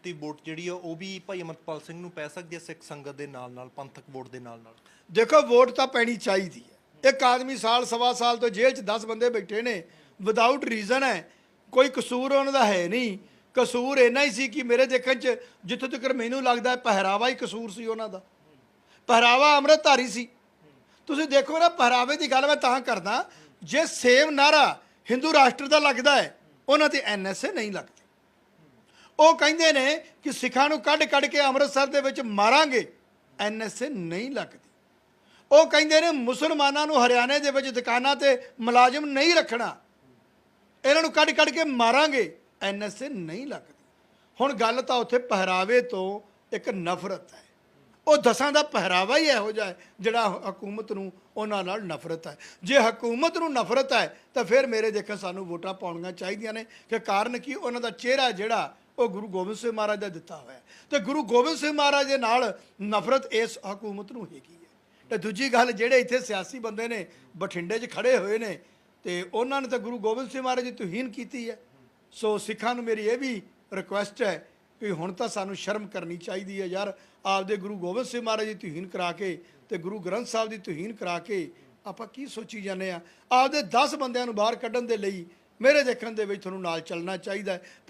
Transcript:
ਦਿੱਤੀ ਵੋਟ ਜਿਹੜੀ ਆ, ਉਹ ਵੀ ਭਾਈ ਅਮਰਪਾਲ ਸਿੰਘ ਨੂੰ ਪੈ ਸਕਦੀ ਹੈ ਸਿੱਖ ਸੰਗਤ ਦੇ ਨਾਲ ਨਾਲ, ਪੰਥਕ ਵੋਟ ਦੇ ਨਾਲ ਨਾਲ। ਦੇਖੋ, ਵੋਟ ਤਾਂ ਪੈਣੀ ਚਾਹੀਦੀ ਹੈ। ਇੱਕ ਆਦਮੀ ਸਾਲ, ਸਵਾ ਸਾਲ ਤੋਂ ਜੇਲ੍ਹ 'ਚ 10 ਬੰਦੇ ਬੈਠੇ ਨੇ ਵਿਦਆਊਟ ਰੀਜ਼ਨ ਹੈ, ਕੋਈ ਕਸੂਰ ਉਹਨਾਂ ਦਾ ਹੈ ਨਹੀਂ। ਕਸੂਰ ਇੰਨਾ ਹੀ ਸੀ ਕਿ ਮੇਰੇ ਦੇਖਣ 'ਚ ਜਿੱਥੋਂ ਤੱਕ ਮੈਨੂੰ ਲੱਗਦਾ ਪਹਿਰਾਵਾ ਹੀ ਕਸੂਰ ਸੀ ਉਹਨਾਂ ਦਾ। ਪਹਿਰਾਵਾ ਅੰਮ੍ਰਿਤਧਾਰੀ ਸੀ। ਤੁਸੀਂ ਦੇਖੋ ਨਾ, ਪਹਿਰਾਵੇ ਦੀ ਗੱਲ ਮੈਂ ਤਾਂ ਕਰਦਾ, ਜੇ ਸੇਮ ਨਾਰਾ ਹਿੰਦੂ ਰਾਸ਼ਟਰ ਦਾ ਲੱਗਦਾ ਹੈ, ਉਹਨਾਂ ਤੇ ਐਨਐਸਏ ਨਹੀਂ ਲੱਗਦਾ। ਉਹ ਕਹਿੰਦੇ ਨੇ ਕਿ ਸਿੱਖਾਂ ਨੂੰ ਕੱਢ ਕੱਢ ਕੇ ਅੰਮ੍ਰਿਤਸਰ ਦੇ ਵਿੱਚ ਮਾਰਾਂਗੇ। ਐਨਐਸਏ ਨਹੀਂ ਲੱਗਦੀ। ਉਹ ਕਹਿੰਦੇ ਨੇ ਮੁਸਲਮਾਨਾਂ ਨੂੰ ਹਰਿਆਣੇ ਦੇ ਵਿੱਚ ਦੁਕਾਨਾਂ ਤੇ ਮੁਲਾਜ਼ਮ ਨਹੀਂ ਰੱਖਣਾ। ਇਹਨਾਂ ਨੂੰ ਕੱਢ ਕੱਢ ਕੇ ਮਾਰਾਂਗੇ। ਐਨਐਸਏ ਨਹੀਂ ਲੱਗਦੀ। ਹੁਣ ਗੱਲ ਤਾਂ ਉੱਥੇ ਪਹਿਰਾਵੇ ਤੋਂ ਇੱਕ ਨਫ਼ਰਤ ਹੈ। ਉਹ ਦਸਾਂ ਦਾ ਪਹਿਰਾਵਾ ਹੀ ਇਹੋ ਜਿਹਾ ਜਿਹੜਾ ਹਕੂਮਤ ਨੂੰ ਉਹਨਾਂ ਨਾਲ ਨਫ਼ਰਤ ਹੈ। ਜੇ ਹਕੂਮਤ ਨੂੰ ਨਫ਼ਰਤ ਹੈ, ਤਾਂ ਫਿਰ ਮੇਰੇ ਦੇਖਣ ਸਾਨੂੰ ਵੋਟਾਂ ਪਾਉਣੀਆਂ ਚਾਹੀਦੀਆਂ ਨੇ। ਕਿ ਕਾਰਨ ਕੀ? ਉਹਨਾਂ ਦਾ ਚਿਹਰਾ ਜਿਹੜਾ ਉਹ ਗੁਰੂ ਗੋਬਿੰਦ ਸਿੰਘ ਮਹਾਰਾਜ ਦਾ ਦਿੱਤਾ ਹੋਇਆ ਹੈ। ਤੇ ਗੁਰੂ ਗੋਬਿੰਦ ਸਿੰਘ ਮਹਾਰਾਜ ਦੇ ਨਾਲ ਨਫ਼ਰਤ ਇਸ ਹਕੂਮਤ ਨੂੰ ਹੈਗੀ ਹੈ। ਤੇ ਦੂਜੀ ਗੱਲ, ਜਿਹੜੇ ਇੱਥੇ ਸਿਆਸੀ ਬੰਦੇ ਨੇ, ਬਠਿੰਡੇ 'ਚ ਖੜੇ ਹੋਏ ਨੇ, ਤੇ ਉਹਨਾਂ ਨੇ ਤਾਂ ਗੁਰੂ ਗੋਬਿੰਦ ਸਿੰਘ ਮਹਾਰਾਜ ਦੀ ਤੁਹੀਨ ਕੀਤੀ ਹੈ। ਸੋ ਸਿੱਖਾਂ ਨੂੰ ਮੇਰੀ ਇਹ ਵੀ ਰਿਕੁਐਸਟ ਹੈ ਕਿ ਹੁਣ ਤਾਂ ਸਾਨੂੰ ਸ਼ਰਮ ਕਰਨੀ ਚਾਹੀਦੀ ਹੈ ਯਾਰ, ਆਪਦੇ ਗੁਰੂ ਗੋਬਿੰਦ ਸਿੰਘ ਮਹਾਰਾਜ ਦੀ ਤੁਹੀਨ ਕਰਾ ਕੇ ਤੇ ਗੁਰੂ ਗ੍ਰੰਥ ਸਾਹਿਬ ਦੀ ਤੁਹੀਨ ਕਰਾ ਕੇ ਆਪਾਂ ਕੀ ਸੋਚੀ ਜਾਂਦੇ ਆ ਆਪਦੇ 10 ਬੰਦਿਆਂ ਨੂੰ ਬਾਹਰ ਕੱਢਣ ਦੇ ਲਈ ਮੇਰੇ ਦੇਖਣ ਦੇ ਵਿੱਚ ਤੁਹਾਨੂੰ ਨਾਲ ਚੱਲਣਾ ਚਾਹੀਦਾ ਹੈ। ਪਰ